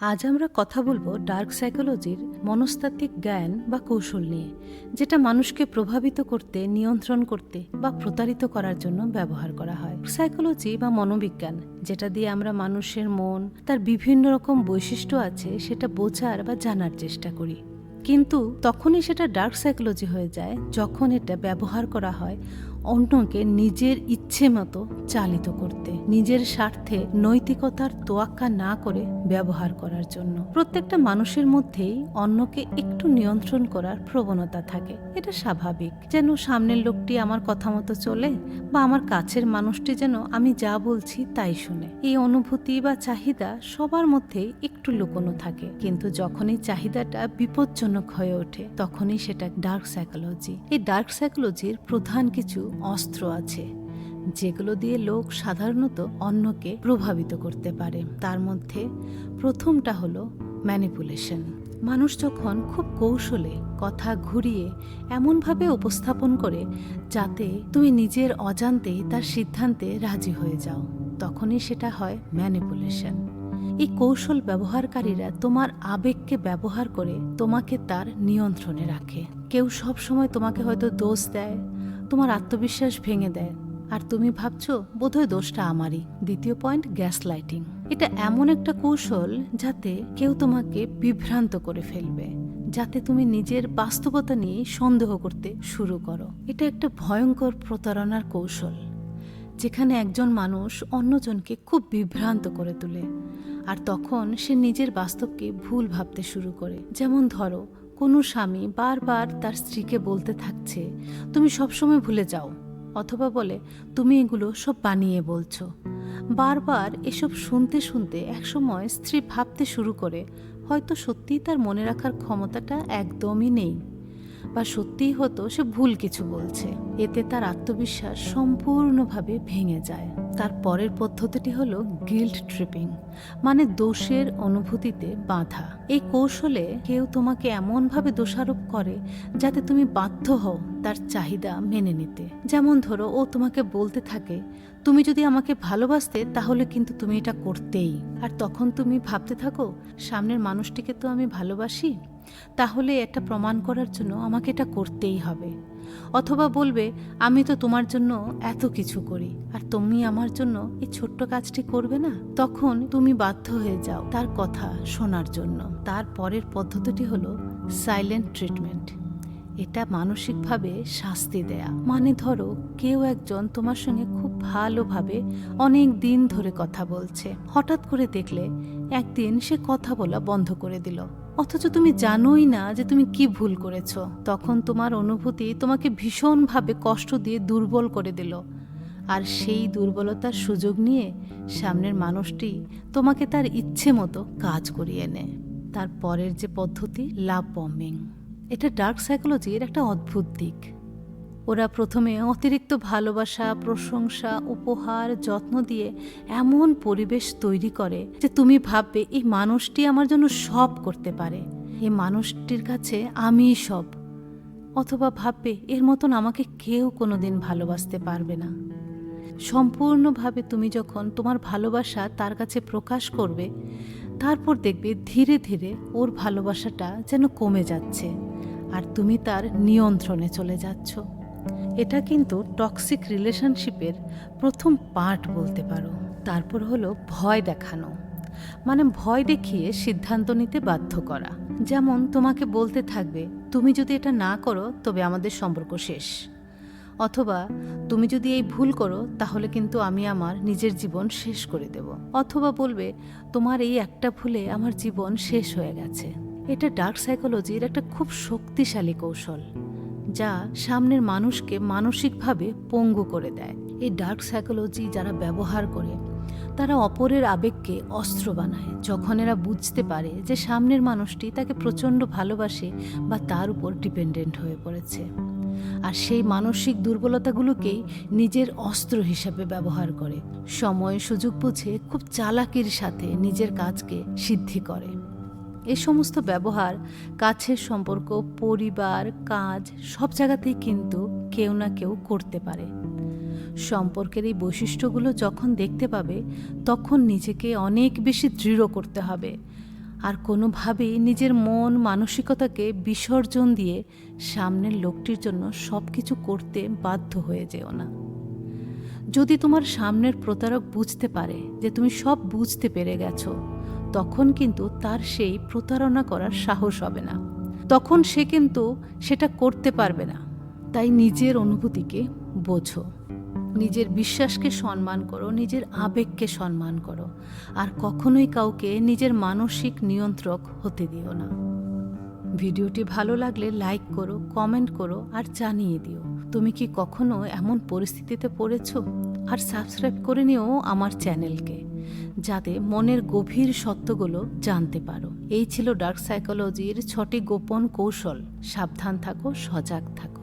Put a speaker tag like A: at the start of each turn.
A: আজ আমরা কথা বলব ডার্ক সাইকোলজির মনস্তাত্ত্বিক জ্ঞান বা কৌশল নিয়ে, যেটা মানুষকে প্রভাবিত করতে, নিয়ন্ত্রণ করতে বা প্রতারিত করার জন্য ব্যবহার করা হয়। সাইকোলজি বা মনোবিজ্ঞান, যেটা দিয়ে আমরা মানুষের মন, তার বিভিন্ন রকম বৈশিষ্ট্য আছে, সেটা বোঝার বা জানার চেষ্টা করি। কিন্তু তখনই সেটা ডার্ক সাইকোলজি হয়ে যায়, যখন এটা ব্যবহার করা হয় অন্যকে নিজের ইচ্ছে মতো চালিত করতে, নিজের স্বার্থে নৈতিকতার তোয়াক্কা না করে ব্যবহার করার জন্য। প্রত্যেকটা মানুষের মধ্যেই অন্যকে একটু নিয়ন্ত্রণ করার প্রবণতা থাকে। এটা স্বাভাবিক। যেন সামনের লোকটি আমার কথা মতো চলে বা আমার কাছের মানুষটি যেন আমি যা বলছি তাই শুনে। এই অনুভূতি বা চাহিদা সবার মধ্যেই একটু লুকোনো থাকে। কিন্তু যখনই চাহিদাটা বিপজ্জনক হয়ে ওঠে। তখনই সেটা ডার্ক সাইকোলজি এই ডার্ক সাইকোলজির প্রধান কিছু অস্ত্র আছে, যেগুলো দিয়ে লোক সাধারণত অন্যকে প্রভাবিত করতে পারে। তার মধ্যে প্রথমটা হলো ম্যানিপুলেশন মানুষ যখন খুব কৌশলে কথা ঘুরিয়ে এমনভাবে উপস্থাপন করে যাতে তুমি নিজের অজান্তেই তার সিদ্ধান্তে রাজি হয়ে যাও, তখনই সেটা হয় ম্যানিপুলেশন এই কৌশল ব্যবহারকারীরা তোমার আবেগকে ব্যবহার করে তোমাকে তার নিয়ন্ত্রণে রাখে। কেউ সব সময় তোমাকে হয়তো দোষ দেয়, তোমার আত্মবিশ্বাস ভেঙে দেয়। আর তুমি ভাবছ, বোধহয় দোষটা আমারই। দ্বিতীয় পয়েন্ট গ্যাস লাইটিং এটা এমন একটা কৌশল যাতে কেউ তোমাকে বিভ্রান্ত করে ফেলবে, যাতে তুমি নিজের বাস্তবতা নিয়ে সন্দেহ করতে শুরু করো। এটা একটা ভয়ঙ্কর প্রতারণার কৌশল, যেখানে একজন মানুষ অন্যজনকে খুব বিভ্রান্ত করে তোলে। আর তখন সে নিজের বাস্তবকে ভুল ভাবতে শুরু করে। যেমন ধরো, কোনো স্বামী বারবার তার স্ত্রীকে বলতে থাকছে, তুমি সবসময় ভুলে যাও। অথবা বলে, তুমি এগুলো সব বানিয়ে বলছো। বারবার এসব শুনতে শুনতে একসময় স্ত্রী ভাবতে শুরু করে, হয়তো সত্যিই তার মনে রাখার ক্ষমতাটা একদমই নেই। বা সত্যিই হতো সে ভুল কিছু বলছে। এতে তার আত্মবিশ্বাস সম্পূর্ণভাবে ভেঙে যায়। তার পরের পদ্ধতিটি হলো গিল্ট ট্রিপিং মানে দোষের অনুভূতিতে বাধা। এই কৌশলে কেউ তোমাকে এমনভাবে দোষারোপ করে যাতে তুমি বাধ্য হও তার চাহিদা মেনে নিতে। যেমন ধরো, ও তোমাকে বলতে থাকে, তুমি যদি আমাকে ভালোবাসতে, তাহলে কিন্তু তুমি এটা করতেই। আর তখন তুমি ভাবতে থাকো, সামনের মানুষটিকে তো আমি ভালোবাসি। তাহলে এটা প্রমাণ করার জন্য আমাকে এটা করতেই হবে। অথবা বলবে, আমি তো তোমার জন্য এত কিছু করি, আর তুমি আমার জন্য এই ছোট্ট কাজটি করবে না? তখন তুমি বাধ্য হয়ে যাও তার কথা শোনার জন্য। তার পরের পদ্ধতিটি হলো সাইলেন্ট ট্রিটমেন্ট এটা মানসিকভাবে শাস্তি দেয়া। মানে ধরো, কেউ একজন তোমার সঙ্গে খুব ভালোভাবে অনেক দিন ধরে কথা বলছে। হঠাৎ করে দেখলে একদিন সে কথা বলা বন্ধ করে দিল। অথচ তুমি জানোই না যে তুমি কি ভুল করেছ। তখন তোমার অনুভূতি তোমাকে ভীষণভাবে কষ্ট দিয়ে দুর্বল করে দিল। আর সেই দুর্বলতার সুযোগ নিয়ে সামনের মানুষটি তোমাকে তার ইচ্ছে মতো কাজ করিয়ে নেয় তার পরের যে পদ্ধতি, লাভ বম্বিং এটা ডার্ক সাইকোলজির একটা অদ্ভুত দিক। ওরা প্রথমে অতিরিক্ত ভালোবাসা, প্রশংসা, উপহার, যত্ন দিয়ে এমন পরিবেশ তৈরি করে যে তুমি ভাববে, এই মানুষটি আমার জন্য সব করতে পারে। এই মানুষটির কাছে আমিই সব। অথবা ভাববে, এর মতন আমাকে কেউ কোনোদিন ভালোবাসতে পারবে না। সম্পূর্ণভাবে তুমি যখন তোমার ভালোবাসা তার কাছে প্রকাশ করবে, তারপর দেখবে ধীরে ধীরে ওর ভালোবাসাটা যেন কমে যাচ্ছে। আর তুমি তার নিয়ন্ত্রণে চলে যাচ্ছ। এটা কিন্তু টক্সিক রিলেশনশিপের প্রথম পার্ট বলতে পারো। তারপর হলো ভয় দেখানো। মানে ভয় দেখিয়ে সিদ্ধান্ত নিতে বাধ্য করা। যেমন তোমাকে বলতে থাকবে, তুমি যদি এটা না করো, তবে আমাদের সম্পর্ক শেষ। অথবা, তুমি যদি এই ভুল করো, তাহলে কিন্তু আমি আমার নিজের জীবন শেষ করে দেব। অথবা বলবে, তোমার এই একটা ভুলে আমার জীবন শেষ হয়ে গেছে। এটা ডার্ক সাইকোলজির একটা খুব শক্তিশালী কৌশল, যা সামনের মানুষকে মানসিকভাবে পঙ্গু করে দেয়। এই ডার্ক সাইকোলজি যারা ব্যবহার করে, তারা অপরের আবেগকে অস্ত্র বানায়। যখন এরা বুঝতে পারে যে সামনের মানুষটি তাকে প্রচণ্ড ভালোবাসে বা তার উপর ডিপেন্ডেন্ট হয়ে পড়েছে। আর সেই মানসিক দুর্বলতাগুলোকেই নিজের অস্ত্র হিসাবে ব্যবহার করে। সময় সুযোগ বুঝে খুব চালাকির সাথে নিজের কাজকে সিদ্ধি করে। এ সমস্ত ব্যবহার, কাছের সম্পর্ক, পরিবার, কাজ, সব জায়গাতেই কিন্তু কেউ না কেউ করতে পারে। সম্পর্কের এই বৈশিষ্ট্যগুলো যখন দেখতে পাবে, তখন নিজেকে অনেক বেশি দৃঢ় করতে হবে। আর কোনোভাবেই নিজের মন, মানসিকতাকে বিসর্জন দিয়ে সামনের লোকটির জন্য সব কিছু করতে বাধ্য হয়ে যেও না। যদি তোমার সামনের প্রতারক বুঝতে পারে যে তুমি সব বুঝতে পেরে গেছো তখন কিন্তু তার সেই প্রতারণা করার সাহস হবে না। তখন সে কিন্তু সেটা করতে পারবে না। তাই নিজের অনুভূতিকে বোঝো। নিজের বিশ্বাসকে সম্মান করো, নিজের আবেগকে সম্মান করো। আর কখনোই কাউকে নিজের মানসিক নিয়ন্ত্রক হতে দিও না। ভিডিওটি ভালো লাগলে লাইক করো, কমেন্ট করো আর জানিয়ে দিও। তুমি কি কখনো এমন পরিস্থিতিতে পড়েছো? আর সাবস্ক্রাইব করে নিও আমার চ্যানেলকে, যাতে মনের গভীর সত্যগুলো জানতে পারো। এই ছিল ডার্ক সাইকোলজির ছটি গোপন কৌশল। সাবধান থাকো, সজাগ থাকো।